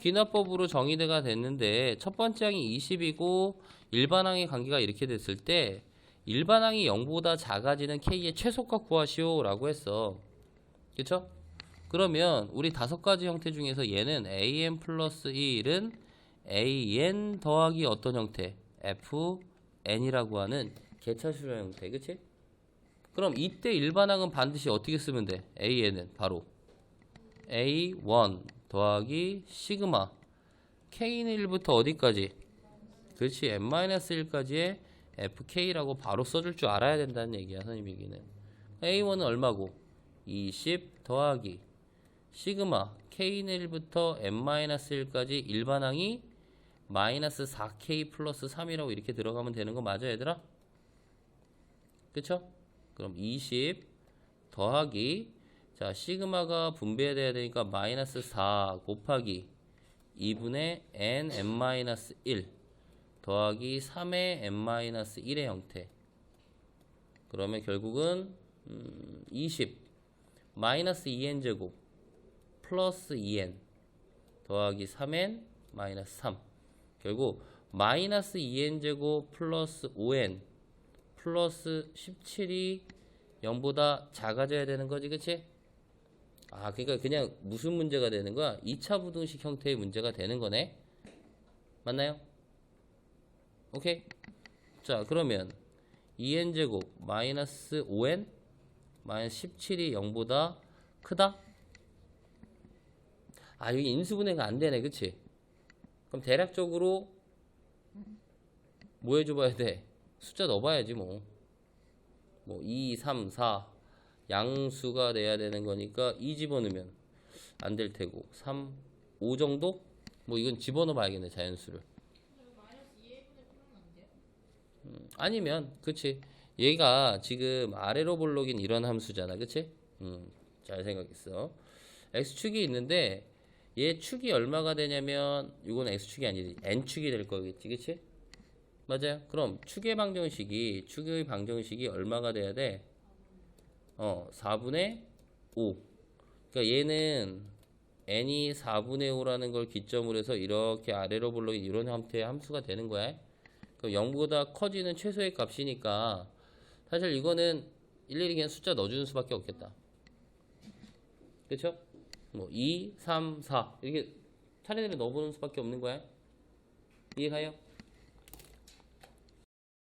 귀납법으로 정의가 됐는데 첫 번째 항이 20이고 일반항의 관계가 이렇게 됐을 때 일반항이 0보다 작아지는 k의 최소값 구하시오 라고 했어. 그쵸? 그러면 우리 다섯 가지 형태 중에서 얘는 an 플러스 1은 an 더하기 어떤 형태? fn이라고 하는 개차수령 형태. 그치? 그럼 이때 일반항은 반드시 어떻게 쓰면 돼? an은 바로 a1 더하기 시그마 k는 1부터 어디까지? 그렇지 n-1까지의 fk라고 바로 써줄 줄 알아야 된다는 얘기야 선생님 얘기는 a1은 얼마고? 20 더하기 시그마 k는 1부터 n-1까지 일반항이 마이너스 4k 플러스 3이라고 이렇게 들어가면 되는 거 맞아 얘들아? 그쵸? 그럼 20 더하기 자 시그마가 분배돼야 되니까 마이너스 4 곱하기 2분의 n n-1 더하기 3의 n-1의 형태 그러면 결국은 음, 20 마이너스 2n 제곱 플러스 2n 더하기 3n 마이너스 3 결국 마이너스 2n 제곱 플러스 5n 플러스 17이 0보다 작아져야 되는 거지 그치? 아 그러니까 그냥 무슨 문제가 되는 거야? 2차 부등식 형태의 문제가 되는 거네 맞나요? 오케이 자 그러면 2n 제곱 마이너스 5n 마이너스 17이 0보다 크다? 아 여기 인수분해가 안 되네 그치? 그럼 대략적으로 뭐 해줘봐야 돼? 숫자 넣어봐야지 뭐. 뭐 2, 3, 4 양수가 돼야 되는 거니까 2 집어넣으면 안 될 테고 3, 5 정도? 뭐 이건 집어넣어 봐야겠네 자연수를. 음, 아니면 그치 얘가 지금 아래로 볼록인 이런 함수잖아 그치? 음, 잘 생각했어. x축이 있는데 얘 축이 얼마가 되냐면 이건 x축이 아니지 n축이 될 거겠지 그치? 맞아요. 그럼 축의 방정식이 축의 방정식이 얼마가 돼야 돼? 어, 4분의 5. 그러니까 얘는 n이 4분의 5라는 걸 기점으로 해서 이렇게 아래로 불러인 이런 형태의 함수가 되는 거야. 그럼 0보다 커지는 최소의 값이니까 사실 이거는 일일이 그냥 숫자 넣어주는 수밖에 없겠다. 그렇죠? 뭐 2, 3, 4 이렇게 차례대로 넣어보는 수밖에 없는 거야. 이해가요?